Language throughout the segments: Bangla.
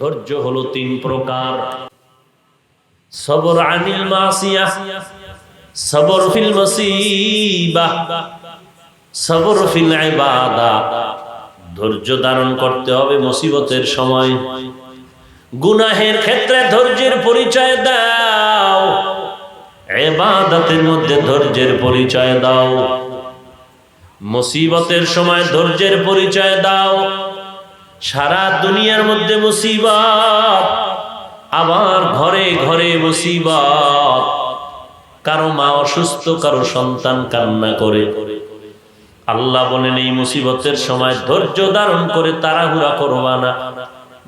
ধৈর্য হলো তিন প্রকার। সবর আনিল মাসিয়া, সবর ফিল মুসিবা, সবর ফিল ইবাদা। ধৈর্য ধারণ করতে হবে মুসিবতের সময়। গুনাহের ক্ষেত্রে ধৈর্যের পরিচয় দাও। এবাদতের মধ্যে ধৈর্যের পরিচয় দাও। মুসিবতের সময় ধৈর্যের পরিচয় দাও। সারা দুনিয়ার মধ্যে মুসিবত, আবার ঘরে ঘরে মুসিবত। কারও মা অসুস্থ, কারও সন্তান কান্না করে। আল্লাহ বলেন, এই মুসিবতের সময় ধৈর্য ধারণ করে তাড়াহুড়া করবা না।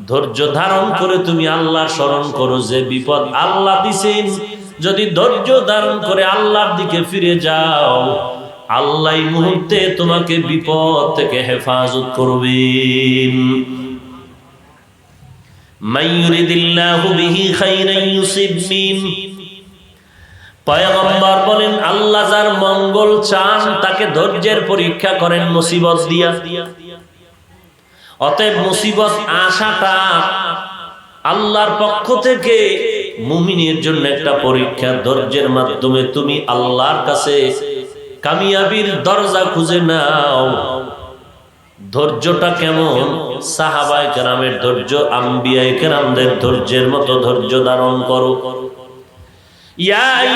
ধৈর্য ধারণ করে তুমি আল্লাহ স্মরণ করো যে বিপদ আল্লাহ দিছেন। যদি ধৈর্য ধারণ করে আল্লাহর দিকে ফিরে যাও আল্লাহ মুহূর্তে তোমাকে বিপদ থেকে হেফাজত ধৈর্যের পরীক্ষা করেন, মুসিবত অতএব মুসিবত আসাটা আল্লাহর পক্ষ থেকে মুমিনের জন্য একটা পরীক্ষা। ধৈর্যের মাধ্যমে তুমি আল্লাহর কাছে কামিয়াবির দরজা খুঁজে নাও। ধৈর্যটা কেমন? সাহাবায় কেরামের ধৈর্য, আম্বিয়ায় কেরামদের ধৈর্যের মতো ধৈর্য ধারণ করো। يا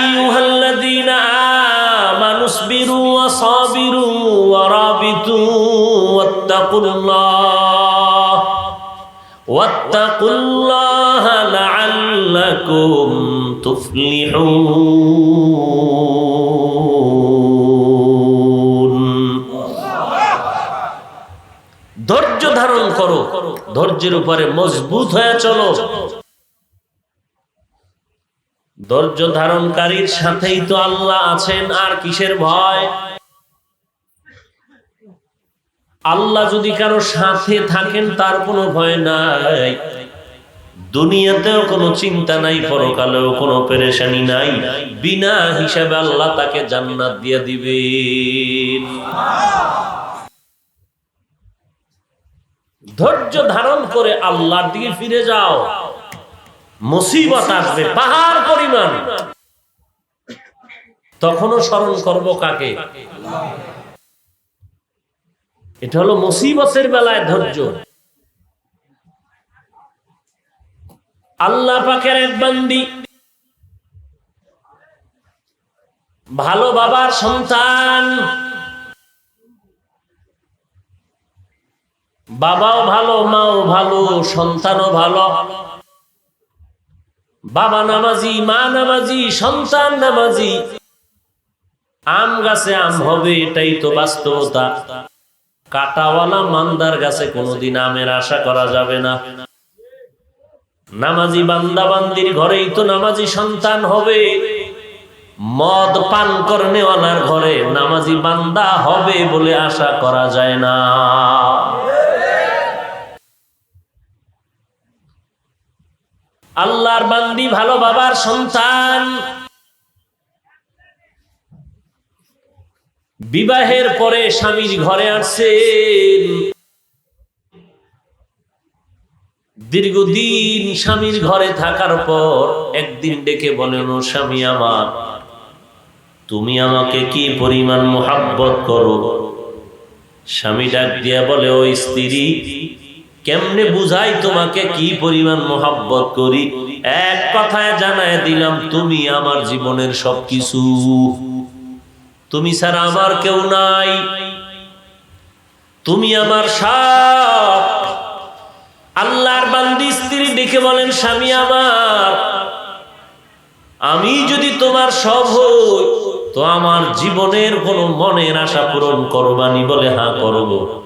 ধৈর্যের উপরে মজবুত হয়ে চলো। ধৈর্য ধারণকারীর সাথেই তো আল্লাহ আছেন, আর কিসের ভয়? আল্লাহ যদি কারও সাথে থাকেন, তার কোনো ভয় নাই। দুনিয়াতেও কোনো চিন্তা নাই, পরকালেও কোনো পেরেশানি নাই। বিনা হিসাবে আল্লাহ তাকে জান্নাত দিয়ে দিবেন। ধৈর্য ধারণ করে আল্লাহর দিকে ফিরে যাও। মুসিবত আসবে, পাহাড় পরিমাণ। তখনও স্মরণ করব কাকে? এটা হলো মুসিবতের বেলায় ধৈর্য। আল্লাহ পাকের এক বান্দি। ভালো বাবার সন্তান। বাবাও ভালো, মাও ভালো, সন্তানও ভালো। বাবা নামাজি, মা নামাজি, সন্তান নামাজি। আম গাছে আম হবে, এটাই তো বাস্তবতা। কাটাওয়ালা মান্দার গাছে কোনোদিন আমের আশা করা যাবে না। নামাজি বান্দা বান্দির ঘরেই তো নামাজি সন্তান হবে। মদ পান করনেওয়ালার ঘরে নামাজি বান্দা হবে বলে আশা করা যায় না। আল্লাহর বান্দি ভালো বাবার সন্তান। বিবাহের পরে স্বামীর ঘরে আসছেন। দীর্ঘদিন স্বামীর ঘরে থাকার পর একদিন ডেকে বলেন, ও স্বামী আমার, তুমি আমাকে কি পরিমাণ মোহাব্বত করো? স্বামী ডাক দিয়া বলে ও স্ত্রী কেমনে বুঝাই তোমাকে কি পরিমাণ মোহাব্বত করি? এক কথায় জানায় দিলাম, তুমি আমার জীবনের সবকিছু। তুমি ছাড়া আমার কেউ নাই। তুমি আমার সব। আল্লাহর বান্দি স্ত্রী দেখে বলেন, স্বামী আমার, আমি যদি তোমার সব হই, তো আমার জীবনের কোনো মনের আশা পূরণ করবানি বলে হ্যাঁ করব।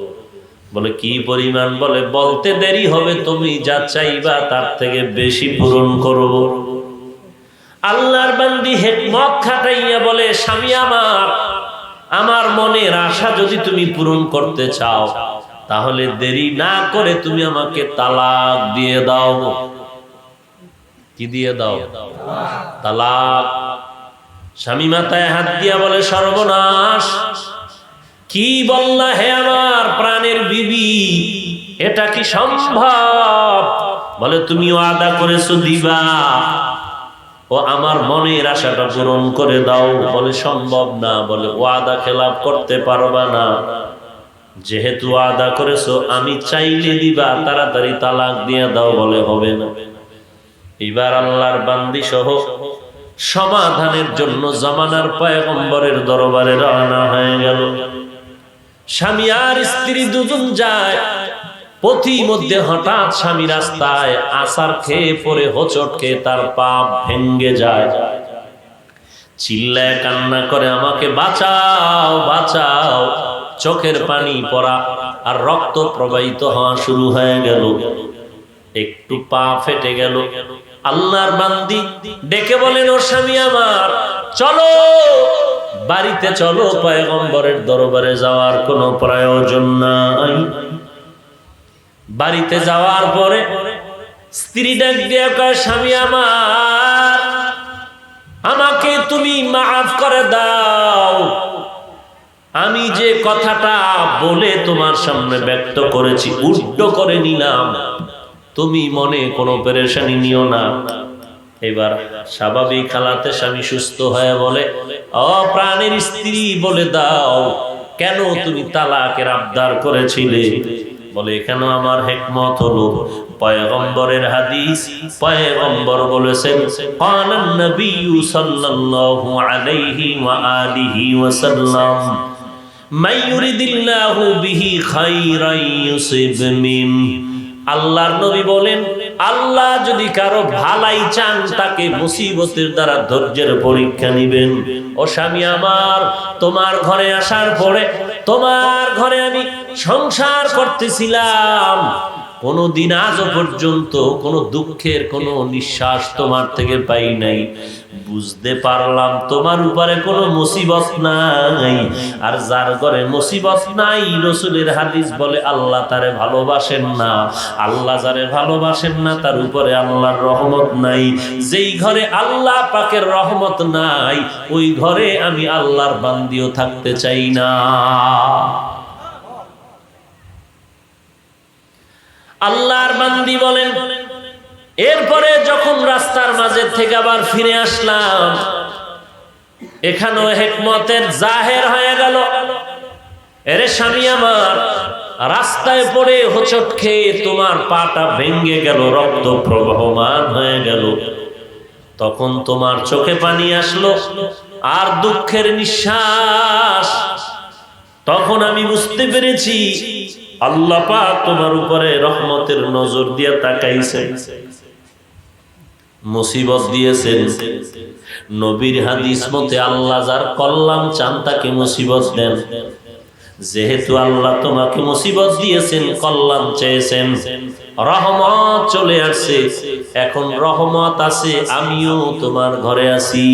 বলে, কি পরিমাণ? বলে, বলতে দেরি হবে, তুমি যা চাইবা তার থেকে বেশি পূরণ করব। আল্লাহর বান্দি হেকমত খাটাইয়া বলে, স্বামী আমার আমার মনের আশা যদি তুমি পূরণ করতে চাও, তাহলে দেরি না করে তুমি আমাকে তালাক দিয়ে দাও। কি দিয়ে দাও? তালাক। স্বামী মাথায় হাত দিয়া বলে, সর্বনাশ কি বললা হে আমার প্রাণের বিবি? এটা কি সম্ভব? বলে তুমি ওয়াদা করেছ দিবা। ও আমার মনের আশাটা পূরণ করে দাও। বলে, সম্ভব না। বলে ওয়াদা খেলাপ করতে পারবা না। যেহেতু আদা করেছ, আমি চাইলে দিবা। তাড়াতাড়ি তালাক দিয়ে দাও। বলে, হবে না। এবার আল্লাহর বান্দি সহ সমাধানের জন্য জামানার পয়গম্বরের দরবারে রওনা হয়ে গেল। স্বামী আর স্ত্রী দুজন যায়। পথি মধ্যে হঠাৎ স্বামী রাস্তায় আসার খেয়ে পরে হোচট খেয়ে তার পাপ ভেঙ্গে যায়। চিল্লায় কান্না করে, আমাকে বাঁচাও বাঁচাও। চোখের পানি পড়া আর রক্ত প্রবাহিত হওয়া শুরু হয়ে গেল। একটু পা ফেটে গেল। আল্লাহর বান্দি ডেকে বলেন ওর স্বামী আমার, চলো। বাড়িতে চলো, পয়গম্বরের দরবারে যাওয়ার কোনো প্রয়োজন নাই। বাড়িতে যাওয়ার পরে স্ত্রী ডাক দিয়ে কয়, স্বামী আমার, আমাকে তুমি মাফ করে দাও। আমি যে কথাটা বলে তোমার সামনে ব্যক্ত করেছি উল্টো করে নিলাম। তুমি মনে কোনো পেরেশানি নিও না। এবার স্বাভাবিক হালাতে স্বামী সুস্থ হয়ে বলে অ প্রাণের স্ত্রী বলে দাও, কেন তুমি তালাকের আবদার করেছিলে? বলে কেন আমার হেকমত হলো, পয়গম্বরের হাদিস, পয়গম্বর বলেছেন কানান নবিয়্যু সাল্লাল্লাহু আলাইহি ওয়া আলিহি ওয়াসাল্লাম মান ইউরিদিল্লাহু বিহি খাইরান ইউসিব মিন, আল্লাহর নবী বলেন আল্লাহ যদি কারও ভালাই চান, তাকে মুসিবতের দ্বারা ধৈর্যের পরীক্ষা নিবেন। ও স্বামী আমার, তোমার ঘরে আসার পরে, তোমার ঘরে আমি সংসার করতেছিলাম। কোনো দিন আজও পর্যন্ত কোনো দুঃখের, কোনো নিঃশ্বাস তোমার থেকে পাই নাই। বুঝতে পারলাম তোমার উপরে কোনো মুসিবত নাই। আর যার ঘরে মুসিবত নাই, রসুলের হাদিস বলে আল্লাহ তারে ভালোবাসেন না। আল্লাহ যারে ভালোবাসেন না, তার উপরে আল্লাহর রহমত নাই। যেই ঘরে আল্লাহ পাকের রহমত নাই, ওই ঘরে আমি আল্লাহর বান্দিও থাকতে চাই না। আল্লাহর বান্দি বলেন, এরপরে যখন রাস্তার মাঝে থেকে আবার ফিরে আসলাম, এখানেও হেকমতের জাহের হয়ে গেল। এরে স্বামী আমার, রাস্তায় পড়ে হোচট খেয়ে তোমার পাটা ভেঙ্গে গেল, রক্ত প্রবহমান হয়ে গেল। তখন তোমার চোখে পানি আসলো আর দুঃখের নিঃশ্বাস। তখন আমি বুঝতে পেরেছি আল্লাহ পাক তোমার উপরে রহমতের নজর দিয়ে তাকাইছেন মুসিবত দিয়েছেন। নবীর হাদিস মতে আল্লাহ যার কল্যাণ চান তাকে মুসিবত দেন। যেহেতু আল্লাহ তোমাকে মুসিবত দিয়েছেন, কল্যাণ চেয়েছেন, রহমত চলে আসছে। এখন রহমত আছে, আমিও তোমার ঘরে আছি।